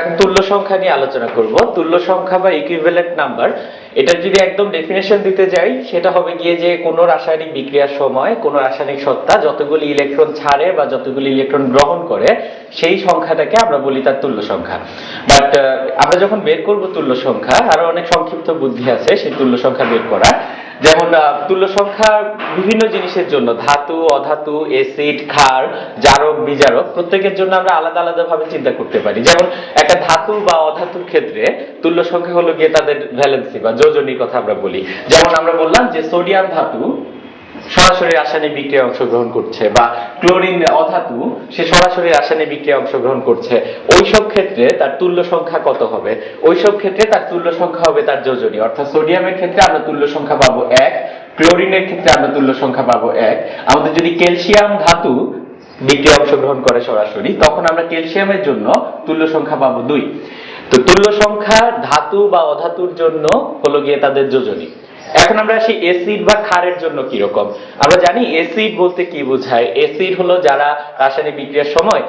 এখন তুল্য সংখ্যা নিয়ে আলোচনা করব। তুল্য সংখ্যা বা ইকুইভ্যালেন্ট নাম্বার এটার যদি একদম ডেফিনেশন দিতে যাই, সেটা হবে গিয়ে যে কোনো রাসায়নিক বিক্রিয়ার সময়, কোনো রাসায়নিক সত্তা যতগুলি ইলেকট্রন ছাড়ে বা যতগুলি ইলেকট্রন গ্রহণ করে, সেই সংখ্যাটাকে আমরা বলি তার তুল্য সংখ্যা। বাট আমরা যখন বের করব তুল্য সংখ্যা, আরও অনেক সংক্ষিপ্ত বুদ্ধি আছে সেই তুল্য সংখ্যা বের করা যেমন তুল্য সংখ্যা বিভিন্ন জিনিসের জন্য, ধাতু, অধাতু এসিড ক্ষার, জারক, বিজারক, প্রত্যেকের জন্য আমরা আলাদা আলাদা ভাবে চিন্তা করতে পারি। যেমন, একটা ধাতু বা অধাতুর ক্ষেত্রে তুল্য সংখ্যা হলো গিয়ে তাদের ভ্যালেন্সি বা যোজনীর কথা আমরা বলি। যেমন আমরা বললাম যে সোডিয়াম ধাতু সরাসরি রাসায়নিক বিক্রিয়ায় অংশগ্রহণ করছে, বা ক্লোরিন অধাতু, সে সরাসরি রাসায়নিক বিক্রিয়ায় অংশগ্রহণ করছে। ওইসব ক্ষেত্রে তার তুল্য সংখ্যা কত হবে? ওইসব ক্ষেত্রে তার তুল্য সংখ্যা হবে তার যোজনী। অর্থাৎ সোডিয়ামের ক্ষেত্রে আমরা তুল্য সংখ্যা পাবো এক, ক্লোরিনের ক্ষেত্রে আমরা তুল্য সংখ্যা পাবো এক। আমাদের যদি ক্যালসিয়াম ধাতু বিক্রিয়া অংশগ্রহণ করে সরাসরি, তখন আমরা ক্যালসিয়ামের জন্য তুল্য সংখ্যা পাবো দুই। তো তুল্য সংখ্যা ধাতু বা অধাতুর জন্য হলো গিয়ে তাদের যোজনী। এখন আমরা আসি এসিড বা ক্ষারের জন্য কি রকম আমরা জানি এসিড বলতে কি বোঝায়? এসিড হলো যারা রাসায়নিক বিক্রিয়ার সময়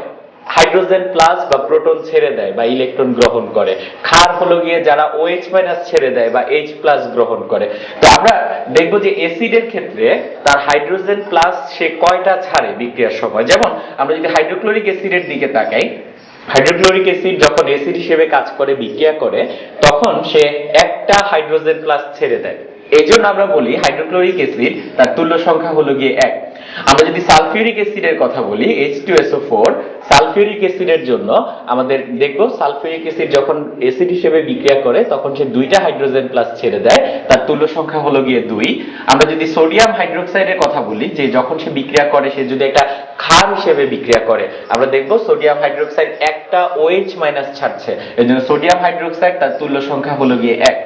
হাইড্রোজেন প্লাস বা প্রোটন ছেড়ে দেয় বা ইলেকট্রন গ্রহণ করে। ক্ষার হলো গিয়ে যারা OH মাইনাস ছেড়ে দেয় বা H প্লাস গ্রহণ করে। তো আমরা দেখব যে এসিডের ক্ষেত্রে তার হাইড্রোজেন প্লাস সে কয়টা ছাড়ে বিক্রিয়ার সময়? যেমন আমরা যদি হাইড্রোক্লোরিক অ্যাসিডের দিকে তাকাই হাইড্রোক্লোরিক অ্যাসিড যখন এসিড হিসেবে কাজ করে, বিক্রিয়া করে, তখন সে একটা হাইড্রোজেন প্লাস ছেড়ে দেয়। এই জন্য আমরা বলি হাইড্রোক্লোরিক অ্যাসিড তার তুল্য সংখ্যা হলো গিয়ে এক। আমরা যদি সালফিউরিক অ্যাসিডের কথা বলি H2SO4 সালফিউরিক অ্যাসিডের জন্য আমাদের দেখব সালফিউরিক অ্যাসিড যখন অ্যাসিড হিসেবে বিক্রিয়া করে, তখন সে দুইটা হাইড্রোজেন প্লাস ছেড়ে দেয়, তার তুল্য সংখ্যা হলো গিয়ে দুই। আমরা যদি সোডিয়াম হাইড্রোক্সাইডের কথা বলি, যে যখন সে বিক্রিয়া করে, সে যদি একটা ক্ষার হিসেবে বিক্রিয়া করে, আমরা দেখব সোডিয়াম হাইড্রোক্সাইড একটা OH মাইনাস ছাড়ছে। এই জন্য সোডিয়াম হাইড্রোক্সাইড তার তুল্য সংখ্যা হলো গিয়ে এক।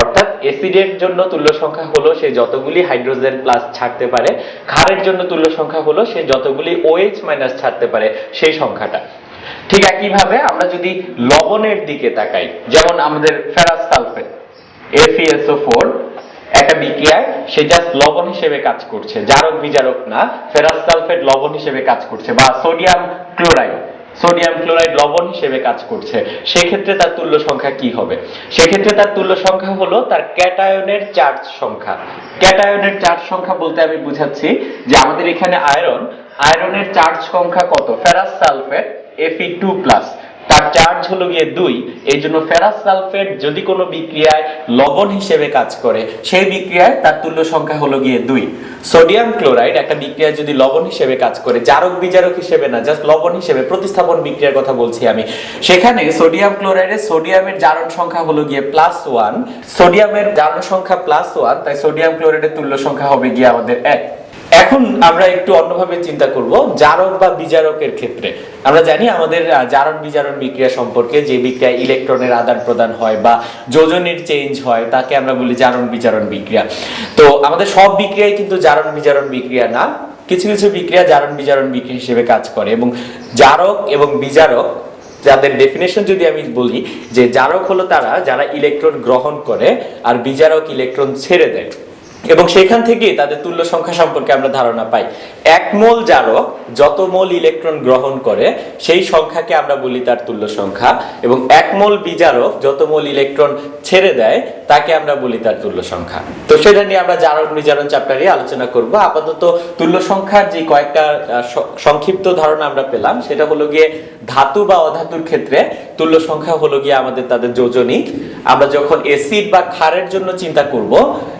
অর্থাৎ এসিডের জন্য তুল্য সংখ্যা হলো সে যতগুলি হাইড্রোজেন প্লাস ছাড়তে পারে, ক্ষারের জন্য তুল্য সংখ্যা হলো সে যতগুলি OH মাইনাস ছাড়তে পারে, সেই সংখ্যাটা। ঠিক একইভাবে আমরা যদি লবণের দিকে তাকাই, যেমন আমাদের ফেরাস সালফেট FeSO4 একটা বিক্রিয়ায় সে জাস্ট লবণ হিসেবে কাজ করছে জারক বিজারক না ফেরাস সালফেট লবণ হিসেবে কাজ করছে, বা সোডিয়াম ক্লোরাইড সোডিয়াম ক্লোরাইড লবণ হিসেবে কাজ করছে। সেক্ষেত্রে তার তুল্য সংখ্যা কি হবে? সেক্ষেত্রে তার তুল্য সংখ্যা হলো তার ক্যাটায়নের চার্জ সংখ্যা। ক্যাটায়নের চার্জ সংখ্যা বলতে আমি বুঝাচ্ছি যে আমাদের এখানে আয়রন, আয়রনের চার্জ সংখ্যা কত? Ferrous sulphate Fe2+ two plus তার চার্জ হলো গিয়ে দুই। এই জন্য ফেরাস সালফেট যদি কোনো বিক্রিয়ায় লবণ হিসেবে কাজ করে, সেই বিক্রিয়ায় তার তুল্য সংখ্যা হলো গিয়ে দুই। সোডিয়াম ক্লোরাইড একটা বিক্রিয়ায় যদি লবণ হিসেবে কাজ করে, জারক বিজারক হিসেবে না জাস্ট লবণ হিসেবে প্রতিস্থাপন বিক্রিয়ার কথা বলছি আমি। সেখানে সোডিয়াম ক্লোরাইডের সোডিয়ামের জারণ সংখ্যা হলো গিয়ে প্লাস ওয়ান সোডিয়ামের জারণ সংখ্যা প্লাস ওয়ান তাই সোডিয়াম ক্লোরাইডের তুল্য সংখ্যা হবে গিয়ে আমাদের এক। এখন আমরা একটু অন্যভাবে চিন্তা করব, জারক বা বিজারকের ক্ষেত্রে। আমরা জানি আমাদের জারণ বিজারণ বিক্রিয়া সম্পর্কে যে বিক্রিয়ায় ইলেকট্রনের আদান প্রদান হয় বা যোজনের চেঞ্জ হয়, তাকে আমরা বলি জারণ বিজারণ বিক্রিয়া। তো আমাদের সব বিক্রিয়াই কিন্তু জারণ বিজারণ বিক্রিয়া না, কিছু কিছু বিক্রিয়া জারণ বিজারণ বিক্রিয়া হিসেবে কাজ করে। এবং জারক এবং বিজারক, যাদের ডেফিনেশন যদি আমি বলি, যে জারক হলো তারা যারা ইলেকট্রন গ্রহণ করে আর বিজারক ইলেকট্রন ছেড়ে দেয়। এবং সেখান থেকে তাদের তুল্য সংখ্যা সম্পর্কে আমরা ধারণা পাই। এক মোল জারক যত মোল ইলেকট্রন গ্রহণ করে, সেই সংখ্যাকে আমরা বলি তার তুল্য সংখ্যা। এবং এক মোল বিজারক যত মোল ইলেকট্রন ছেড়ে দেয়, তাকে আমরা বলি তার তুল্য সংখ্যা। তো সেটা নিয়ে আমরা জারণ বিজারণ চ্যাপ্টারে আলোচনা করব। আপাতত তুল্য সংখ্যার যে কয়েকটা সংক্ষিপ্ত ধারণা আমরা পেলাম, সেটা হলো গিয়ে ধাতু বা অধাতুর ক্ষেত্রে তুল্য সংখ্যা হলো গিয়ে আমাদের তাদের যোজনী। আমরা যখন এসিড বা ক্ষারের জন্য চিন্তা করব,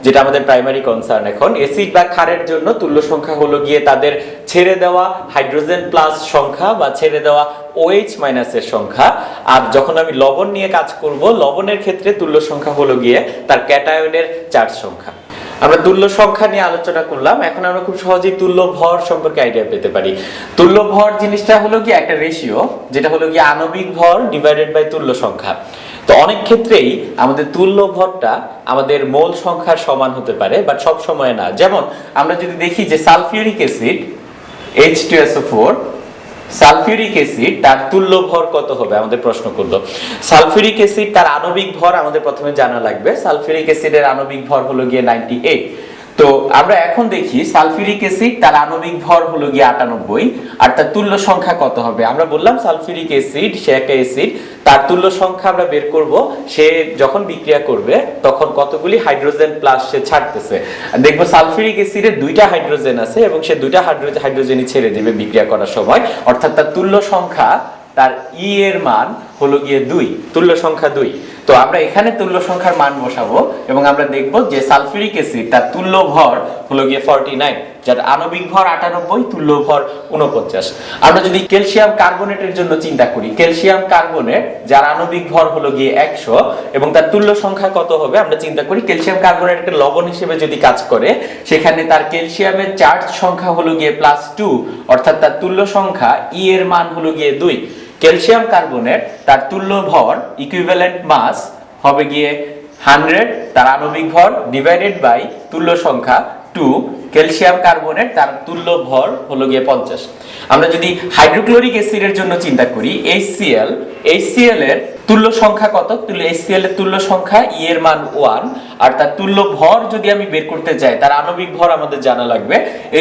যেটা আমাদের প্রাইমারি কনসার্ন এখন। এসিড বা ক্ষারের জন্য তুল্য সংখ্যা হলো গিয়ে তাদের ছেড়ে দেওয়া হাইড্রোজেন প্লাস সংখ্যা বা ছেড়ে দেওয়া OH মাইনাসের সংখ্যা। আর যখন আমি লবণ নিয়ে কাজ করব, লবণের ক্ষেত্রে তুল্য সংখ্যা হলো গিয়ে তার ক্যাটায়নের চার সংখ্যা। আমরা তুল্য সংখ্যা নিয়ে আলোচনা করলাম। এখন আমরা খুব সহজেই তুল্য ভর সম্পর্কে আইডিয়া পেতে পারি। তুল্য ভর জিনিসটা হলো কি একটা রেশিও যেটা হলো কি আণবিক ভর ডিভাইডেড বাই তুল্য সংখ্যা। তো অনেক ক্ষেত্রেই আমাদের তুল্য ভরটা আমাদের মোল সংখ্যার সমান হতে পারে বাট সব সময় না। যেমন, আমরা যদি দেখি যে sulphuric acid H2SO4 sulphuric acid, তার তুল্য ভর কত হবে? আমাদের প্রশ্ন করল। সালফিউরিক অ্যাসিড তার আণবিক ভর আমাদের প্রথমে জানা লাগবে। সালফিউরিক অ্যাসিডের আণবিক ভর হলো গিয়ে 98 তো আমরা এখন দেখি সালফিউরিক অ্যাসিড তার আণবিক ভর হলো গিয়ে আটানব্বই, আর তার তুল্য সংখ্যা কত হবে? আমরা বললাম সালফিউরিক অ্যাসিড, সে একটা অ্যাসিড, তার তুল্য সংখ্যা আমরা বের করব, সে যখন বিক্রিয়া করবে, তখন কতগুলি হাইড্রোজেন প্লাস সে ছাড়তেছে। দেখব সালফিউরিক অ্যাসিডে দুইটা হাইড্রোজেন আছে এবং সে দুইটা হাইড্রোজেন হাইড্রোজেনই ছেড়ে দেবে বিক্রিয়া করার সময়। অর্থাৎ তার তুল্য সংখ্যা তার ই এর মান হলো গিয়ে দুই, তুল্য সংখ্যা দুই। তো আমরা এখানে তুল্য সংখ্যার মান বসাবো এবং আমরা দেখব যে সালফিউরিক অ্যাসিড তার তুল্য ভর হলো গিয়ে ফর্টি নাইন যার আণবিক ভর আটানব্বই, তুল্য ভর উনপঞ্চাশ আমরা যদি ক্যালসিয়াম কার্বনেটের জন্য চিন্তা করি, ক্যালসিয়াম কার্বনেট যার আণবিক ভর হলো গিয়ে একশো এবং তার তুল্য সংখ্যা কত হবে, আমরা চিন্তা করি ক্যালসিয়াম কার্বনেট একটা লবণ হিসেবে যদি কাজ করে, সেখানে তার ক্যালসিয়ামের চার্জ সংখ্যা হলো গিয়ে প্লাস টু অর্থাৎ তার তুল্য সংখ্যা ই এর মান হলো গিয়ে দুই। ক্যালসিয়াম কার্বনেট, তার তুল্য ভর ইকুইভ্যালেন্ট মাস হবে গিয়ে হান্ড্রেড তার আণবিক ভর ডিভাইডেড বাই তুল্য সংখ্যা টু ক্যালসিয়াম কার্বনেট, তার তুল্য ভর হলো গিয়ে পঞ্চাশ। আমরা যদি হাইড্রোক্লোরিক অ্যাসিডের জন্য চিন্তা করি এইচসিএল HCl এর তুল্য সংখ্যা কত? তুল্য HCl এর তুল্য সংখ্যা ই এর মান ওয়ান আর তার তুল্য ভর যদি আমি বের করতে যাই, তার আণবিক ভর আমাদের জানা লাগবে।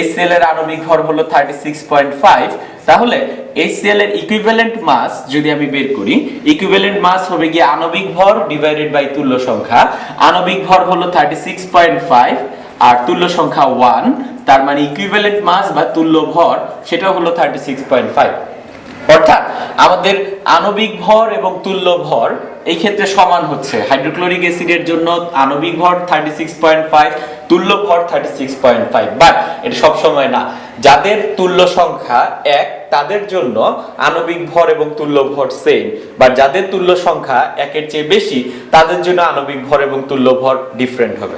HCl এর আণবিক ভর হলো থার্টি সিক্স পয়েন্ট ফাইভ তাহলে HCl এর ইকুইভ্যালেন্ট মাস যদি আমি বের করি ইকুইভ্যালেন্ট মাস হবে গিয়ে আণবিক ভর ডিভাইডেড বাই তুল্য সংখ্যা। আণবিক ভর হলো থার্টি সিক্স পয়েন্ট ফাইভ আর তুল্য সংখ্যা ওয়ান তার মানে ইকুইভ্যালেন্ট মাস বা তুল্য ভর সেটা হলো থার্টি সিক্স পয়েন্ট ফাইভ অর্থাৎ আমাদের আণবিক ভর এবং তুল্য ভর এই ক্ষেত্রে সমান হচ্ছে। হাইড্রোক্লোরিক অ্যাসিডের জন্য আণবিক ভর থার্টি সিক্স পয়েন্ট ফাইভ তুল্য ভর thirty six point five but এটা সবসময় না। যাদের তুল্য সংখ্যা এক, তাদের জন্য আণবিক ভর এবং তুল্য ভর সেম বা যাদের তুল্য সংখ্যা একের চেয়ে বেশি, তাদের জন্য আণবিক ভর এবং তুল্য ভর ডিফারেন্ট হবে।